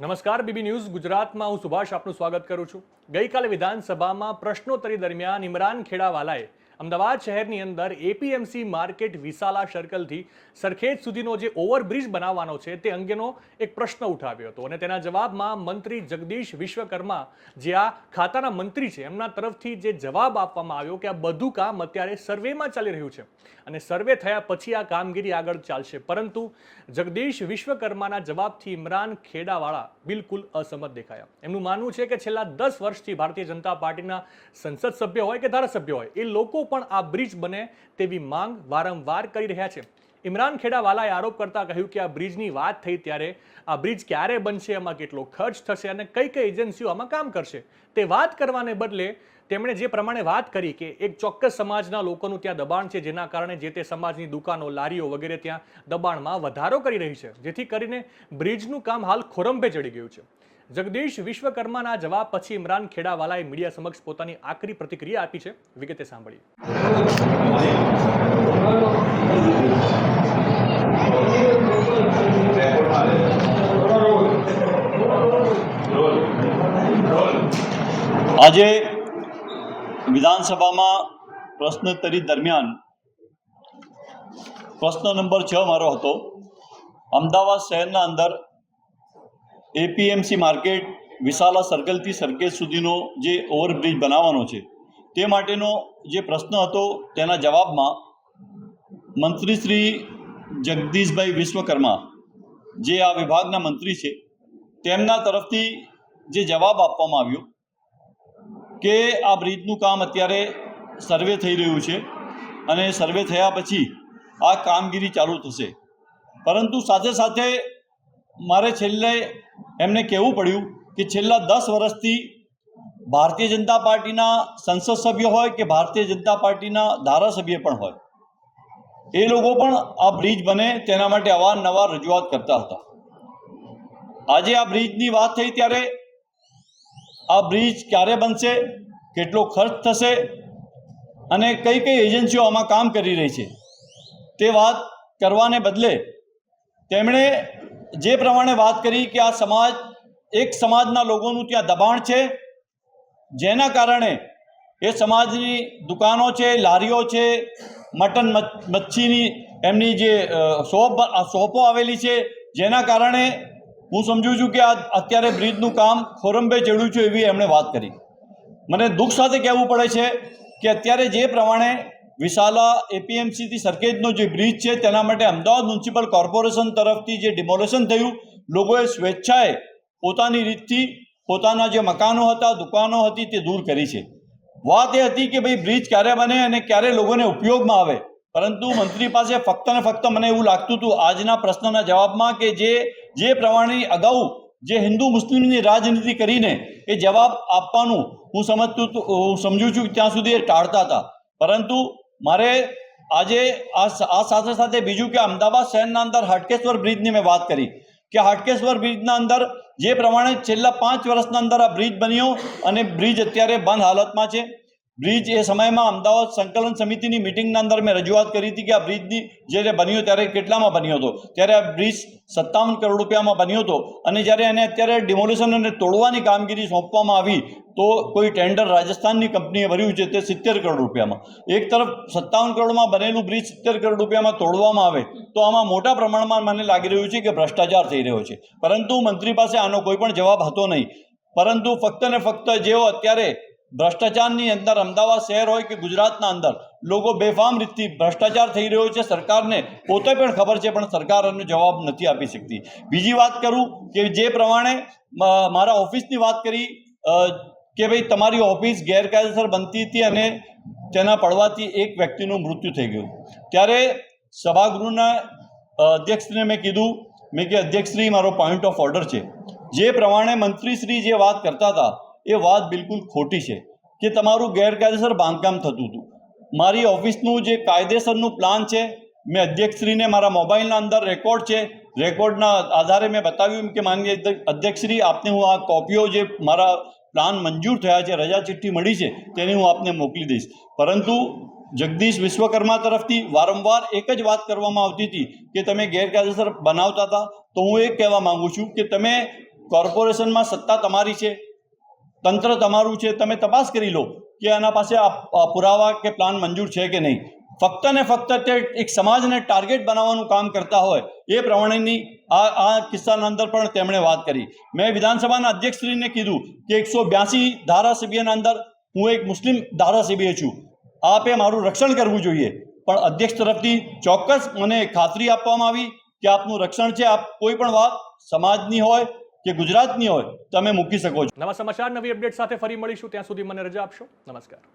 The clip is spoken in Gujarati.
નમસ્કાર, બીબી ન્યૂઝ ગુજરાતમાં હું સુભાષ આપનું સ્વાગત કરું છું. ગઈકાલે વિધાનસભામાં પ્રશ્નોત્તરી દરમિયાન ઇમરાન ખેડાવાલાએ અમદાવાદ શહેરની અંદર એપીએમસી માર્કેટ વિશાલા સર્કલથી સરખેજ સુધીનો જે ઓવરબ્રિજ બનાવવાનો છે તે અંગેનો એક પ્રશ્ન ઉઠાવ્યો હતો અને તેના જવાબમાં મંત્રી જગદીશ વિશ્વકર્મા, જે આ ખાતાના મંત્રી છે, એમના તરફથી જે જવાબ આપવામાં આવ્યો કે આ બધું કામ અત્યારે સર્વેમાં ચાલી રહ્યું છે અને સર્વે થયા પછી આ કામગીરી આગળ ચાલશે. પરંતુ જગદીશ વિશ્વકર્માના જવાબથી ઇમરાન ખેડાવાળા બિલકુલ અસમત દેખાયા. એમનું માનવું છે કે છેલ્લા દસ વર્ષથી ભારતીય જનતા પાર્ટીના સંસદ સભ્ય હોય કે ધારાસભ્ય હોય, એ લોકો પણ આ બ્રિજ બને તેવી માંગ વારંવાર કરી રહ્યા છે. ઇમરાન ખેડાવાલાએ આરોપ કરતા કહ્યું કે આ બ્રિજની વાત થઈ ત્યારે આ બ્રિજ ક્યારે બનશે એમાં કેટલો ખર્ચ થશે અને કઈ કઈ એજન્સીઓ આમાં કામ કરશે? તે વાત કરવાને બદલે તેમણે જે પ્રમાણે વાત કરી કે એક ચોક્કસ સમાજના લોકોનું ત્યાં દબાણ છે, જેના કારણે જે તે સમાજની દુકાનો, લારીઓ વગેરે ત્યાં દબાણમાં વધારો કરી રહી છે, જેથી કરીને બ્રિજનું કામ હાલ ખોરંભે ચડી ગયું છે. જગદીશ વિશ્વકર્માના જવાબ પછી ઇમરાન ખેડાવાલાએ મીડિયા સમક્ષ પોતાની આકરી પ્રતિક્રિયા આપી છે. વિગતે સાંભળીએ. આજે વિધાનસભામાં પ્રશ્નોત્તરી દરમિયાન પ્રશ્ન નંબર છ મારો હતો. અમદાવાદ શહેરના અંદર એપીએમસી માર્કેટ વિશાલા સર્કલથી સર્કેજ સુધીનો જે ઓવરબ્રિજ બનાવવાનો છે, તે માટેનો જે પ્રશ્ન હતો તેના જવાબમાં મંત્રી શ્રી જગદીશભાઈ વિશ્વકર્મા, જે આ વિભાગના મંત્રી છે, તેમના તરફથી જે જવાબ આપવામાં આવ્યો કે આ બ્રિજનું કામ અત્યારે સર્વે થઈ રહ્યું છે અને સર્વે થયા પછી આ કામગીરી ચાલુ થશે. પરંતુ સાથે સાથે મારે છેલ્લે એમને કહેવું પડ્યું કે છેલ્લા દસ વર્ષથી ભારતીય જનતા પાર્ટીના સંસદ સભ્ય હોય કે ભારતીય જનતા પાર્ટીના ધારાસભ્ય પણ હોય. એ લોકો પણ આ બ્રિજ બને તેના માટે અવારનવાર રજૂઆત કરતા હતા. આજે આ બ્રિજની વાત થઈ ત્યારે આ બ્રિજ ક્યારે બનશે, કેટલો ખર્ચ થશે અને કઈ કઈ એજન્સીઓ આમાં કામ કરી રહી છે, તે વાત કરવાને બદલે તેમણે જે પ્રમાણે વાત કરી કે આ સમાજ, એક સમાજના લોકોનું ત્યાં દબાણ છે, જેના કારણે એ સમાજની દુકાનો છે, લારીઓ છે, મટન મચ્છ- મચ્છીની એમની જે શોપ શોપો આવેલી છે, જેના કારણે હું સમજુ છું કે આ અત્યારે બ્રિજનું કામ ખોરંબે ચડ્યું છે એવી એમણે વાત કરી. મને દુઃખ સાથે કહેવું પડે છે કે અત્યારે જે પ્રમાણે વિશાલા એપીએમસીથી સરખેજનો જે બ્રિજ છે, તેના માટે અમદાવાદ મ્યુનિસિપલ કોર્પોરેશન તરફથી જે ડિમોલેશન થયું, લોકોએ સ્વેચ્છાએ પોતાની રીતથી પોતાના જે મકાનો હતા, દુકાનો હતી તે દૂર કરી છે. વાત એ હતી કે ભાઈ બ્રિજ ક્યારે બને અને ક્યારે લોકોને ઉપયોગમાં આવે? પરંતુ મંત્રી પાસે ફક્ત ને ફક્ત મને એવું લાગતું હતું આજના પ્રશ્નના જવાબમાં કે જે જે પ્રમાણે અગાઉ જે હિન્દુ મુસ્લિમની રાજનીતિ કરીને એ જવાબ આપવાનું હું સમજતું, હું સમજુ છું કે ત્યાં સુધી એ ટાળતા હતા. પરંતુ મારે આજે આ આ સાથે સાથે બીજું કે અમદાવાદ શહેરના અંદર હાટકેશ્વર બ્રિજની મેં વાત કરી. કે હાટકેશ્વર બ્રિજના અંદર જે પ્રમાણે છેલ્લા પાંચ વર્ષના અંદર આ બ્રિજ બન્યો અને બ્રિજ અત્યારે બંધ હાલતમાં છે. બ્રિજ એ સમયમાં અમદાવાદ સંકલન સમિતિની મિટિંગના અંદર મેં રજૂઆત કરી હતી કે આ બ્રિજની જ્યારે બન્યો ત્યારે કેટલામાં બન્યો હતો? ત્યારે આ બ્રિજ સત્તાવન કરોડ રૂપિયામાં બન્યો હતો અને જ્યારે એને અત્યારે ડિમોલિશન અને તોડવાની કામગીરી સોંપવામાં આવી, તો કોઈ ટેન્ડર રાજસ્થાનની કંપનીએ ભર્યું છે તે સિત્તેર કરોડ રૂપિયામાં. એક તરફ સત્તાવન કરોડમાં બનેલું બ્રિજ સિત્તેર કરોડ રૂપિયામાં તોડવામાં આવે, તો આમાં મોટા પ્રમાણમાં મને લાગી રહ્યું છે કે ભ્રષ્ટાચાર થઈ રહ્યો છે. પરંતુ મંત્રી પાસે આનો કોઈ પણ જવાબ હતો નહીં. પરંતુ ફક્ત ને ફક્ત જેઓ અત્યારે ભ્રષ્ટાચારની અંદર અમદાવાદ શહેર હોય કે ગુજરાતના અંદર, લોકો બેફામ રીતથી ભ્રષ્ટાચાર થઈ રહ્યો છે. સરકારને પોતે પણ ખબર છે, પણ સરકાર એનો જવાબ નથી આપી શકતી. બીજી વાત કરું કે જે પ્રમાણે મારા ઓફિસની વાત કરી કે ભાઈ તમારી ઓફિસ ગેરકાયદેસર બનતી હતી અને તેના પડવાથી એક વ્યક્તિનું મૃત્યુ થઈ ગયું. ત્યારે સભાગૃહના અધ્યક્ષને મેં કીધું, મેં કે અધ્યક્ષશ્રી, મારો પોઈન્ટ ઓફ ઓર્ડર છે. જે પ્રમાણે મંત્રીશ્રી જે વાત કરતા હતા એ વાત બિલકુલ ખોટી છે કે તમારું ગેરકાયદેસર બાંધકામ થતું હતું. મારી ઓફિસનું જે કાયદેસરનું પ્લાન છે, મેં અધ્યક્ષશ્રીને મારા મોબાઈલના અંદર રેકોર્ડ છે, રેકોર્ડના આધારે મેં બતાવ્યું કે માનનીય અધ્યક્ષશ્રી, આપને હું આ કોપીઓ જે મારા પ્લાન મંજૂર થયા છે, રજા ચિઠ્ઠી મળી છે, તેની હું આપને મોકલી દઈશ. પરંતુ જગદીશ વિશ્વકર્મા તરફથી વારંવાર એક જ વાત કરવામાં આવતી હતી કે તમે ગેરકાયદેસર બનાવતા હતા, તો હું એ કહેવા માંગુ છું કે તમે કોર્પોરેશનમાં સત્તા તમારી છે તંત્ર તમારું છે, તમે તપાસ કરી લો કે આના પાસે આ પુરાવા કે પ્લાન મંજૂર છે કે નહીં. ફક્ત ને ફક્ત તે એક સમાજને ટાર્ગેટ બનાવવાનું કામ કરતા હોય, એ પ્રમાણેની આ આ કિસ્સાના અંદર પણ તેમણે વાત કરી. મેં વિધાનસભાના અધ્યક્ષશ્રીને કીધું કે એકસો બ્યાસી ધારાસભ્યના અંદર હું એક મુસ્લિમ ધારાસભ્ય છું. આપે મારું રક્ષણ કરવું જોઈએ. પણ અધ્યક્ષ તરફથી ચોક્કસ મને ખાતરી આપવામાં આવી કે આપનું રક્ષણ છે. આપ કોઈ પણ વાત સમાજની હોય કે ગુજરાતની હોય તમે મૂકી શકો છો. નવા સમાચાર, નવી અપડેટ સાથે ફરી મળીશું. ત્યાં સુધી મને રજા આપશો. નમસ્કાર.